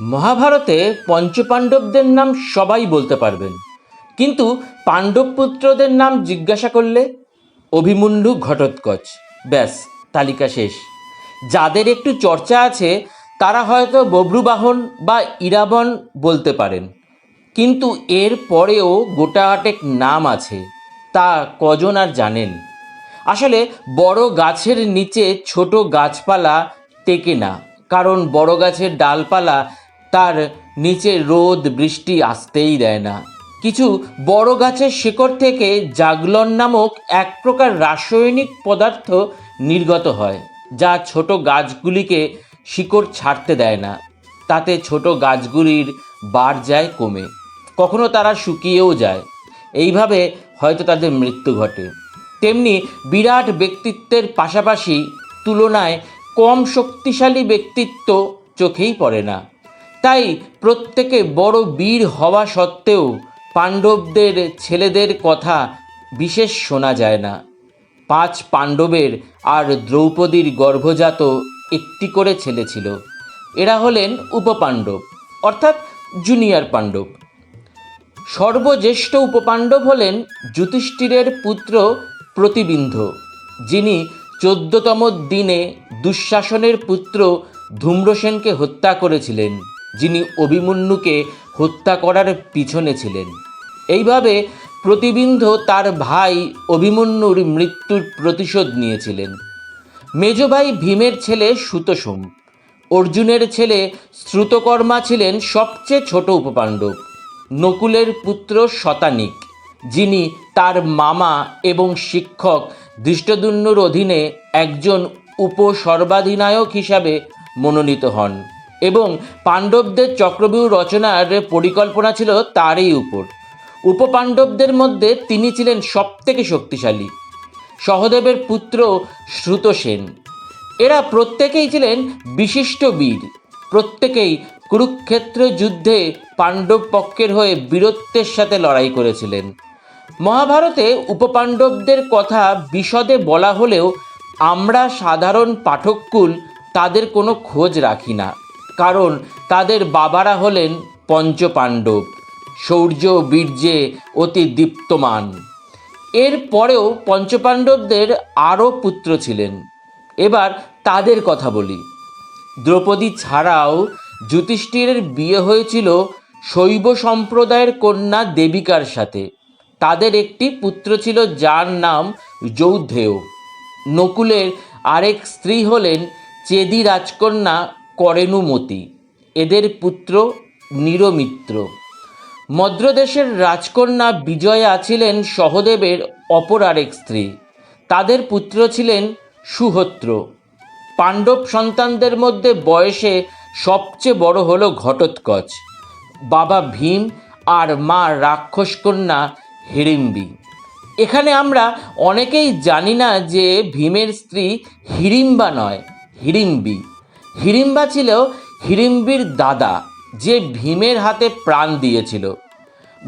মহাভারতে পঞ্চপাণ্ডবদের নাম সবাই বলতে পারবেন। কিন্তু পাণ্ডবপুত্রদের নাম জিজ্ঞাসা করলে অভিমন্যু ঘটোৎকচ। ব্যাস, তালিকা শেষ। যাদের একটু চর্চা আছে, তারা হয়তো বব্রুবাহন বা ইরাবন বলতে পারেন। কিন্তু এর পরেও গোটা আটেক নাম আছে, তা কজন আর জানেন? আসলে বড় গাছের নিচে ছোট গাছপালা টেকে না, কারণ বড় গাছের ডালপালা তার নিচে রোদ, বৃষ্টি আসতেই দেয় না। কিছু বড় গাছের শিকড় থেকে জাগলন নামক এক প্রকার রাসায়নিক পদার্থ নির্গত হয়, যা ছোট গাছগুলিকে শিকড় ছাড়তে দেয় না। তাতে ছোট গাছগুলির বার যায় কমে, কখনো তারা শুকিয়েও যায়। এইভাবে হয়তো তাদের মৃত্যু ঘটে। তেমনি বিরাট ব্যক্তিত্বের পাশাপাশি তুলনায় কম শক্তিশালী ব্যক্তিত্ব চোখেই পড়ে না। তাই প্রত্যেকে বড় বীর হওয়া সত্ত্বেও পাণ্ডবদের ছেলেদের কথা বিশেষ শোনা যায় না। পাঁচ পাণ্ডবের আর দ্রৌপদীর গর্ভজাত একটি করে ছেলে ছিল। এরা হলেন উপপাণ্ডব, অর্থাৎ জুনিয়র পাণ্ডব। সর্বজ্যেষ্ঠ উপপাণ্ডব হলেন যুধিষ্ঠিরের পুত্র প্রতিবিন্ধ যিনি চোদ্দতম দিনে দুঃশাসনের পুত্র ধূম্রসেনকে হত্যা করেছিলেন। যিনি অভিমন্যুকে হত্যা করার পিছনে ছিলেন। এইভাবে প্রতিবিন্ধ তার ভাই অভিমন্যুর মৃত্যুর প্রতিশোধ নিয়েছিলেন। মেজ ভাই ভীমের ছেলে সুতসোম অর্জুনের ছেলে শ্রুতকর্মা ছিলেন সবচেয়ে ছোট উপপাণ্ডব, নকুলের পুত্র শতানিক, যিনি তার মামা এবং শিক্ষক দৃষ্টদুন্নুর অধীনে একজন উপসর্বাধিনায়ক হিসাবে মনোনীত হন। এবং পাণ্ডবদের চক্রব্যূহ রচনার পরিকল্পনা ছিল তারই উপর। উপপাণ্ডবদের মধ্যে তিনি ছিলেন সবথেকে শক্তিশালী। সহদেবের পুত্র শ্রুতসেন। এরা প্রত্যেকেই ছিলেন বিশিষ্ট বীর। প্রত্যেকেই কুরুক্ষেত্র যুদ্ধে পাণ্ডব পক্ষের হয়ে বীরত্বের সাথে লড়াই করেছিলেন। মহাভারতে উপপাণ্ডবদের কথা বিশদে বলা হলেও আমরা সাধারণ পাঠককুল তাদের কোনো খোঁজ রাখি না। কারণ তাদের বাবারা হলেন পঞ্চপাণ্ডব। শৌর্য বীর্যে অতি দীপ্তমান। এর পরেও পঞ্চপাণ্ডবদের আরও পুত্র ছিলেন। এবার তাদের কথা বলি। দ্রৌপদী ছাড়াও যুধিষ্ঠিরের বিয়ে হয়েছিল শৈব সম্প্রদায়ের কন্যা দেবিকার সাথে। তাদের একটি পুত্র ছিল যার নাম যৌধেয়। নকুলের আরেক স্ত্রী হলেন চেদি রাজকন্যা করেনুমতি এদের পুত্র নিরমিত্র। মদ্রদেশের রাজকন্যা বিজয়া ছিলেন সহদেবের অপর আরেক স্ত্রী। তাদের পুত্র ছিলেন সুহত্র। পাণ্ডব সন্তানদের মধ্যে বয়সে সবচেয়ে বড় হলো ঘটোৎকচ। বাবা ভীম আর মা রাক্ষস কন্যা হিড়িম্বি এখানে আমরা অনেকেই জানি না যে ভীমের স্ত্রী হিড়িম্বা নয় হিড়িম্বি হিড়িম্বা ছিল হিড়িম্বির দাদা, যে ভীমের হাতে প্রাণ দিয়েছিল।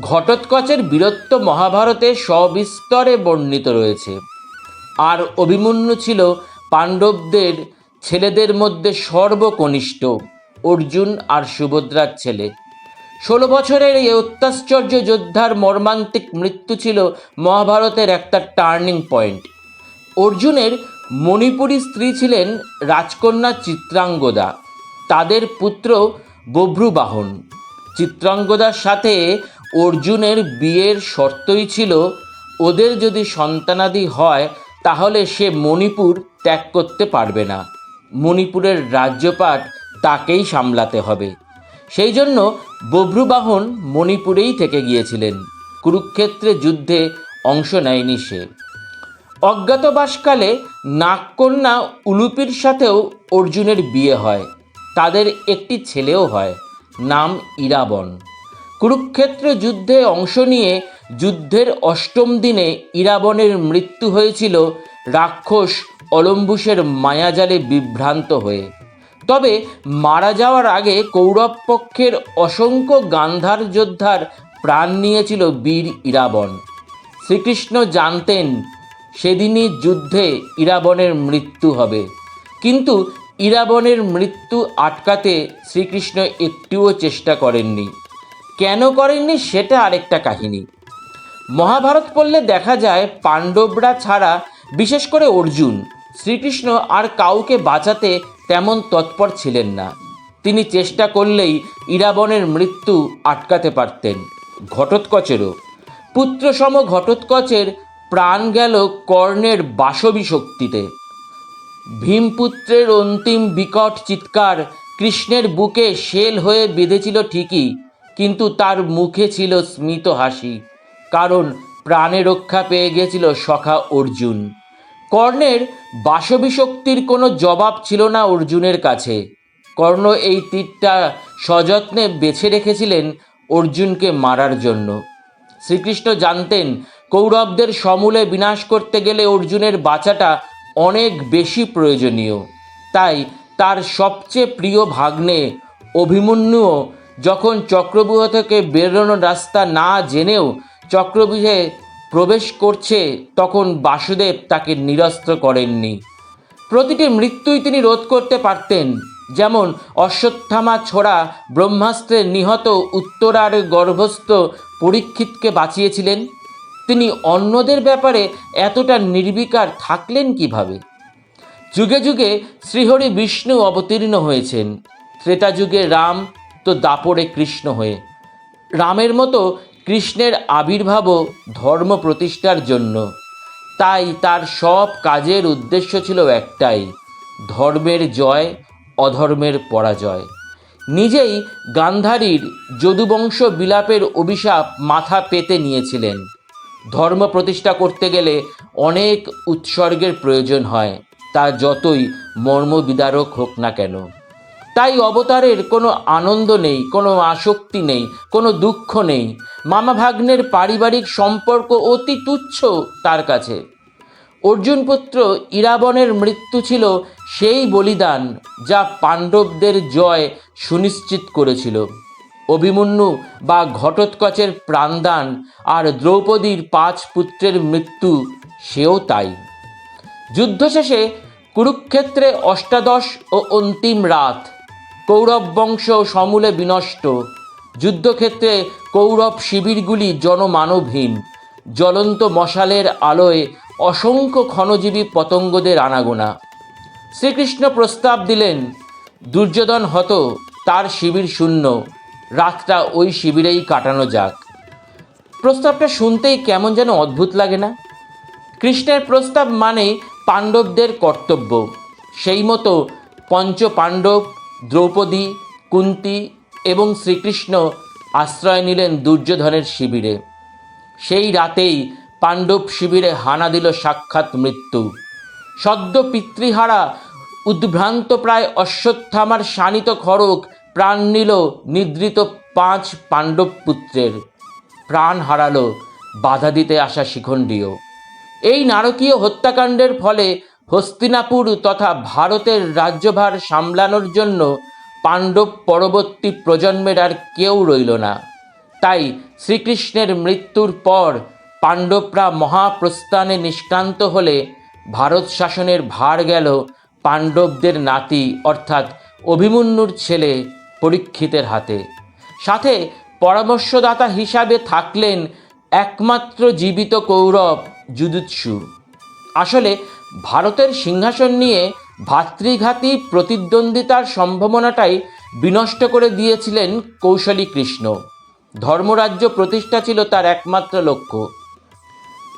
ঘটোৎকচের বীরত্ব মহাভারতে সবিস্তরে বর্ণিত রয়েছে। আর অভিমন্যু ছিল পাণ্ডবদের ছেলেদের মধ্যে সর্বকনিষ্ঠ অর্জুন আর সুভদ্রার ছেলে। ষোলো বছরের এই অত্যাশ্চর্য যোদ্ধার মর্মান্তিক মৃত্যু ছিল মহাভারতের একটা টার্নিং পয়েন্ট। অর্জুনের মণিপুরী স্ত্রী ছিলেন রাজকন্যা চিত্রাঙ্গদা। তাদের পুত্র বভ্রুবাহন চিত্রাঙ্গদার সাথে অর্জুনের বিয়ের শর্তই ছিল, ওদের যদি সন্তানাদি হয়, তাহলে সে মণিপুর ত্যাগ করতে পারবে না। মণিপুরের রাজ্যপাট তাকেই সামলাতে হবে। সেই জন্য বভ্রুবাহন মণিপুরেই থেকে গিয়েছিলেন। কুরুক্ষেত্রে যুদ্ধে অংশ নেয়নি সে। অজ্ঞাতবাসকালে নাগকন্যা উলুপির সাথেও অর্জুনের বিয়ে হয়। তাদের একটি ছেলেও হয়, নাম ইরাবন। কুরুক্ষেত্র যুদ্ধে অংশ নিয়ে যুদ্ধের অষ্টম দিনে ইরাবনের মৃত্যু হয়েছিল রাক্ষস অলম্বুসের মায়াজালে বিভ্রান্ত হয়ে। তবে মারা যাওয়ার আগে কৌরব পক্ষের অসংখ্য গান্ধার যোদ্ধার প্রাণ নিয়েছিল বীর ইরাবন। শ্রীকৃষ্ণ জানতেন সেদিনই যুদ্ধে ইরাবনের মৃত্যু হবে। কিন্তু ইরাবণের মৃত্যু আটকাতে শ্রীকৃষ্ণ একটুও চেষ্টা করেননি। কেন করেননি সেটা আরেকটা কাহিনী। মহাভারত পড়লে দেখা যায় পাণ্ডবরা ছাড়া, বিশেষ করে অর্জুন, শ্রীকৃষ্ণ আর কাউকে বাঁচাতে তেমন তৎপর ছিলেন না। তিনি চেষ্টা করলেই ইরাবণের মৃত্যু আটকাতে পারতেন। ঘটোৎকচেরও। পুত্রসম ঘটোৎকচের প্রাণ গেল কর্ণের বাসবী শক্তিতে ভীমপুত্রের অন্তিম বিকট চিৎকার কৃষ্ণের বুকে শেল হয়ে বেঁধেছিল ঠিকই, কিন্তু তার মুখে ছিল স্মিত হাসি, কারণ প্রাণে রক্ষা পেয়ে গেছিল সখা অর্জুন। কর্ণের বাসবী শক্তির কোনো জবাব ছিল না অর্জুনের কাছে। কর্ণ এই তীরটা সযত্নে বেছে রেখেছিলেন অর্জুনকে মারার জন্য। শ্রীকৃষ্ণ জানতেন কৌরবদের সমূলে বিনাশ করতে গেলে অর্জুনের বাঁচাটা অনেক বেশি প্রয়োজনীয়। তাই তার সবচেয়ে প্রিয় ভাগ্নে অভিমন্যুও যখন চক্রব্যূহ থেকে বেরোনোর রাস্তা না জেনেও চক্রব্যূহে প্রবেশ করছে, তখন বাসুদেব তাকে নিরস্ত্র করেননি। প্রতিটি মৃত্যুই তিনি রোধ করতে পারতেন, যেমন অশ্বত্থামা ছোড়া ব্রহ্মাস্ত্রে নিহত উত্তরার গর্ভস্থ পরীক্ষিতকে বাঁচিয়েছিলেন তিনি অন্যদের ব্যাপারে এতটা নির্বিকার থাকলেন কীভাবে? যুগে যুগে শ্রীহরি বিষ্ণু অবতীর্ণ হয়েছেন। ত্রেতা যুগে রাম, তো দাপরে কৃষ্ণ হয়ে। রামের মতো কৃষ্ণের আবির্ভাবও ধর্ম প্রতিষ্ঠার জন্য। তাই তার সব কাজের উদ্দেশ্য ছিল একটাই, ধর্মের জয়, অধর্মের পরাজয়। নিজেই গান্ধারীর যদুবংশ বিলাপের অভিশাপ মাথা পেতে নিয়েছিলেন। ধর্ম প্রতিষ্ঠা করতে গেলে অনেক উৎসর্গের প্রয়োজন হয়, তা যতই মর্মবিদারক হোক না কেন। তাই অবতারের কোনো আনন্দ নেই, কোনো আসক্তি নেই, কোনো দুঃখ নেই। মামা ভাগ্নের পারিবারিক সম্পর্ক অতি তুচ্ছ তার কাছে। অর্জুনপুত্র ইরাবণের মৃত্যু ছিল সেই বলিদান যা পাণ্ডবদের জয় সুনিশ্চিত করেছিল। অভিমন্যু বা ঘটোৎকচের প্রাণদান আর দ্রৌপদীর পাঁচ পুত্রের মৃত্যু, সেও তাই। যুদ্ধ শেষে কুরুক্ষেত্রে অষ্টাদশ ও অন্তিম রাত, কৌরব বংশ সমূলে বিনষ্ট। যুদ্ধক্ষেত্রে কৌরব শিবিরগুলি জনমানবহীন। জ্বলন্ত মশালের আলোয় অসংখ্য ক্ষণজীবী পতঙ্গদের আনাগোনা। শ্রীকৃষ্ণ প্রস্তাব দিলেন, দুর্যোধন হত, তার শিবির শূন্য। রাতটা ওই শিবিরেই কাটানো যাক। প্রস্তাবটা শুনতেই কেমন যেন অদ্ভুত লাগে না। কৃষ্ণের প্রস্তাব মানেই পাণ্ডবদের কর্তব্য। সেই মতো পঞ্চ পাণ্ডব দ্রৌপদী, কুন্তি এবং শ্রীকৃষ্ণ আশ্রয় নিলেন দুর্যোধনের শিবিরে। সেই রাতেই পাণ্ডব শিবিরে হানা দিল সাক্ষাৎ মৃত্যু। সদ্য পিতৃহারা উদ্ভ্রান্ত প্রায় অশ্বত্থামার শানিত খড়ক প্রাণ নিল নিদ্রিত পাঁচ পাণ্ডব পুত্রের। প্রাণ হারালো বাধা দিতে আসা শিখণ্ডীয়। এই নারকীয় হত্যাকাণ্ডের ফলে হস্তিনাপুর তথা ভারতের রাজ্যভার সামলানোর জন্য পাণ্ডব পরবর্তী প্রজন্মের আর কেউ রইল না। তাই শ্রীকৃষ্ণের মৃত্যুর পর পাণ্ডবরা মহাপ্রস্থানে নিষ্ক্রান্ত হলে ভারত শাসনের ভার গেল পাণ্ডবদের নাতি অর্থাৎ অভিমন্যুর ছেলে পরীক্ষিতের হাতে। সাথে পরামর্শদাতা হিসাবে থাকলেন একমাত্র জীবিত কৌরব যুদুৎসু আসলে ভারতের সিংহাসন নিয়ে ভাতৃঘাতী প্রতিদ্বন্দ্বিতার সম্ভাবনাটাই বিনষ্ট করে দিয়েছিলেন কৌশলী কৃষ্ণ। ধর্মরাজ্য প্রতিষ্ঠা ছিল তার একমাত্র লক্ষ্য।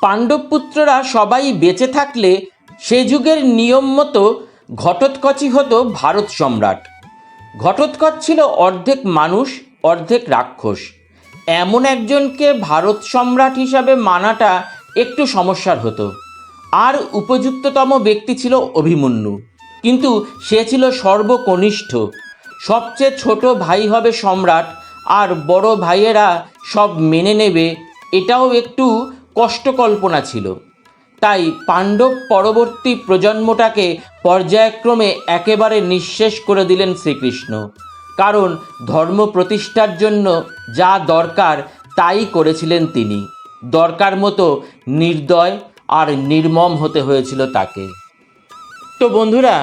পাণ্ডবপুত্ররা সবাই বেঁচে থাকলে সে যুগের নিয়ম মতো ঘটোৎকচই হতো ভারত সম্রাট। ঘটোৎকচ ছিল অর্ধেক মানুষ, অর্ধেক রাক্ষস। এমন একজনকে ভারত সম্রাট হিসাবে মানাটা একটু সমস্যার হতো। আর উপযুক্ততম ব্যক্তি ছিল অভিমন্যু। কিন্তু সে ছিল সর্বকনিষ্ঠ। সবচেয়ে ছোট ভাই হবে সম্রাট, আর বড় ভাইয়েরা সব মেনে নেবে, এটাও একটু কষ্টকল্পনা ছিল। তাই পাণ্ডব পরবর্তী প্রজন্মটাকে পর্যায়ক্রমে একেবারে নিঃশেষ করে দিলেন শ্রীকৃষ্ণ। কারণ ধর্ম প্রতিষ্ঠার জন্য যা দরকার তাই করেছিলেন তিনি। দরকার মতো নির্দয় আর নির্মম হতে হয়েছিল তাকে। তো বন্ধুরা,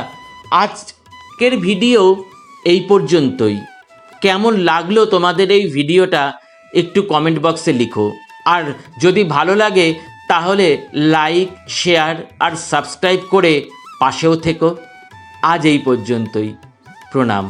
আজকের ভিডিও এই পর্যন্তই। কেমন লাগল তোমাদের এই ভিডিওটা একটু কমেন্ট বক্সে লিখো। আর যদি ভালো লাগে তাহলে লাইক শেয়ার আর সাবস্ক্রাইব করে পাশেও থেকো। আজ এই পর্যন্তই। প্রণাম।